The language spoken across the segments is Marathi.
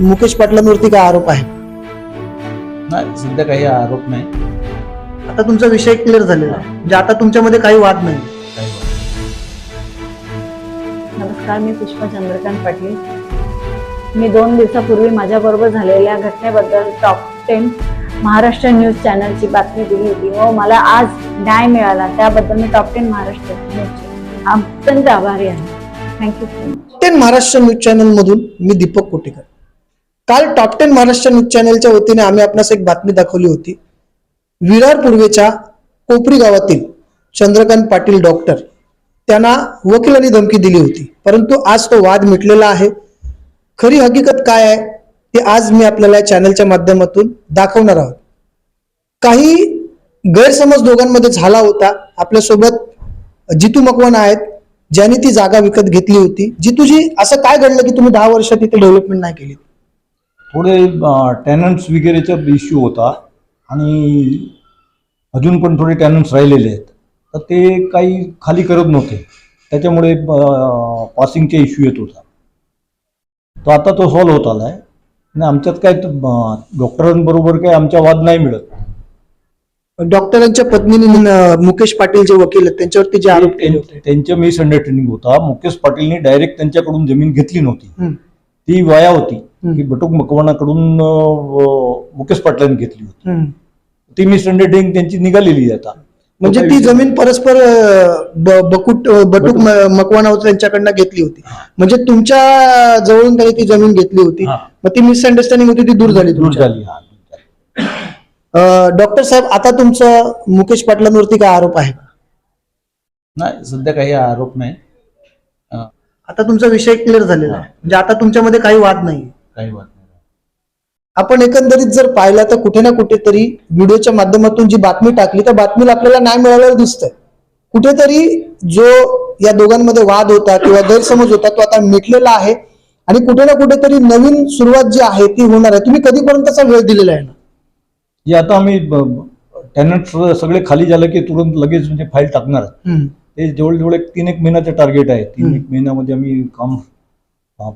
मुकेश पाटलांवरती काय आरोप आहे? नाही सध्या काही आरोप नाही. आता तुमचा विषय क्लिअर झालेला आहे. म्हणजे आता तुमच्यामध्ये काही वाद नाही. काही नमस्कार मी पुष्पा चंद्रकांत पाटील. मी दोन दिवसापूर्वी माझ्याबरोबर झालेल्या घटनेबद्दल टॉप टेन महाराष्ट्र न्यूज चॅनलची बातमी दिली होती. व मला आज न्याय मिळाला. त्याबद्दल मी टॉप टेन महाराष्ट्र न्यूजचे अत्यंत आभारी आहे. Thank you so much ten Maharashtra news channel मधून मी दीपक कोटेकर. काल टॉप टेन महाराष्ट्र न्यूज चॅनलच्या वतीने आम्ही आपणास एक बातमी दाखवली होती. विरार पूर्वेच्या कोपरी गावातील चंद्रकांत पाटील डॉक्टर त्यांना वकिलांनी धमकी दिली होती. परंतु आज तो वाद मिटलेला आहे. खरी हकीकत काय आहे ते आज मी आपल्याला या चॅनलच्या माध्यमातून दाखवणार आहोत. काही गैरसमज दोघांमध्ये झाला होता. आपल्यासोबत जितू मकवान आहेत ज्यांनी ती जागा विकत घेतली होती. जितूजी असं काय घडलं की तुम्ही दहा वर्ष तिथे डेव्हलपमेंट नाही केली? थोडे टॅनंट्स वगैरेचा इश्यू होता आणि अजून पण थोडे टॅनंट्स राहिलेले आहेत. तर ते काही खाली करत नव्हते. त्याच्यामुळे पासिंगचा इश्यू येत होता. तो आता तो सॉल्व्ह होत आला आहे आणि आमच्यात काय डॉक्टरांबरोबर काय आमच्या वाद नाही मिळत. डॉक्टरांच्या पत्नीने मुकेश पाटील जे वकील आहेत त्यांच्यावरती जे आरोप केले होते. त्यांच्या मिसअंडरस्टँडिंग होता. मुकेश पाटीलनी डायरेक्ट त्यांच्याकडून जमीन घेतली नव्हती. ती वाया होती. की बटुक मकवानाकडून मुकेश पाटलांनी घेतली होती. ती मिसअंडरस्टँडिंग त्यांची निघालेली आता. म्हणजे तो जमीन परस्पर बकुट बटूक मकवाना होतं त्यांच्याकडनं घेतली होती. म्हणजे तुमच्या जवळून त्यांनी ती जमीन घेतली होती. मग ती मिसअंडरस्टँडिंग होती ती दूर झाली दूर झाली. डॉक्टर साहेब आता तुमचं मुकेश पाटलांवरती काय आरोप आहे? नाही सध्या काही आरोप नाही. आता तुमचा विषय क्लिअर झालेला आहे. म्हणजे आता तुमच्यामध्ये काही वाद नाही काही नाही आपण एकंदरीत जर पाहिला तर कुठे ना कुठेतरी व्हिडिओच्या माध्यमातून जी बातमी टाकली त्या बातमीला आपल्याला न्याय मिळालेला दिसतंय. कुठेतरी जो या दोघांमध्ये वाद होता किंवा गैरसमज होता तो आता मिटलेला आहे. आणि कुठे ना कुठेतरी नवीन सुरुवात जी आहे ती होणार आहे. तुम्ही कधीपर्यंतचा वेळ दिलेला आहे? ना जे आता आम्ही टॅनंट सगळे खाली झालं की तुरंत लगेच म्हणजे फाईल टाकणार. ते जवळ जवळ एक तीन एक महिन्याचं टार्गेट आहे. तीन. एक महिन्यामध्ये आम्ही काम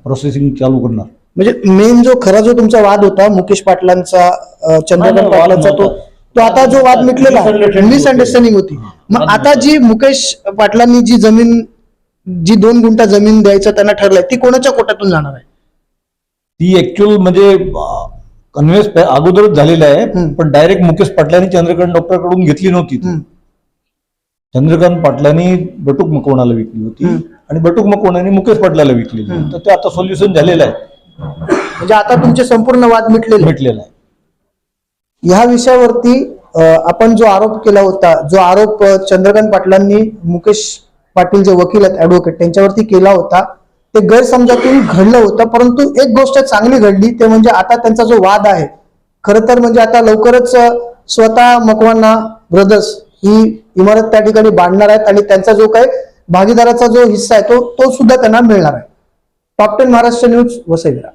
प्रोसेसिंग चालू करणार. म्हणजे मेन जो खरा जो तुमचा वाद होता मुकेश पाटलांचा अं, चंद्रकांत पाटलांचा तो. तो आता जो वाद मिटलेला मिसअंडरस्टँडिंग होती मग आता जी मुकेश पाटलांनी जी जमीन जी दोन गुंठा जमीन द्यायचं त्यांना ठरलंय ती कोणाच्या कोट्यातून जाणार आहे ती ऍक्च्युअल म्हणजे कन्व्हेन्स अगोदरच झालेलं आहे हम्म. पण डायरेक्ट मुकेश पाटलांनी चंद्रकांत डॉक्टरकडून घेतली नव्हती ती. हम्म. चंद्रकांत पाटलांनी बटुक मकवानाला विकली होती हम्म. आणि बटुक मकवानाने मुकेश पाटलाला हम्म. तर ते आता सोल्युशन झालेलं आहे म्हणजे आता तुमचे संपूर्ण वाद मिटलेले. भेटलेलं आहे ह्या विषयावरती आपण जो आरोप केला होता जो आरोप चंद्रकांत पाटलांनी मुकेश पाटील जे वकील आहेत ऍडव्होकेट त्यांच्यावरती केला होता ते गैरसमजातून घडलं होतं परंतु एक गोष्ट चांगली घडली ते म्हणजे आता त्यांचा जो वाद आहे खरं तर म्हणजे आता लवकरच स्वतः मकवाना ब्रदर्स ही इमारत त्या ठिकाणी बांधणार आहेत आणि त्यांचा जो काही भागीदाराचा जो हिस्सा आहे तो तो सुद्धा त्यांना मिळणार आहे top ten Maharashtra news Vasai Virar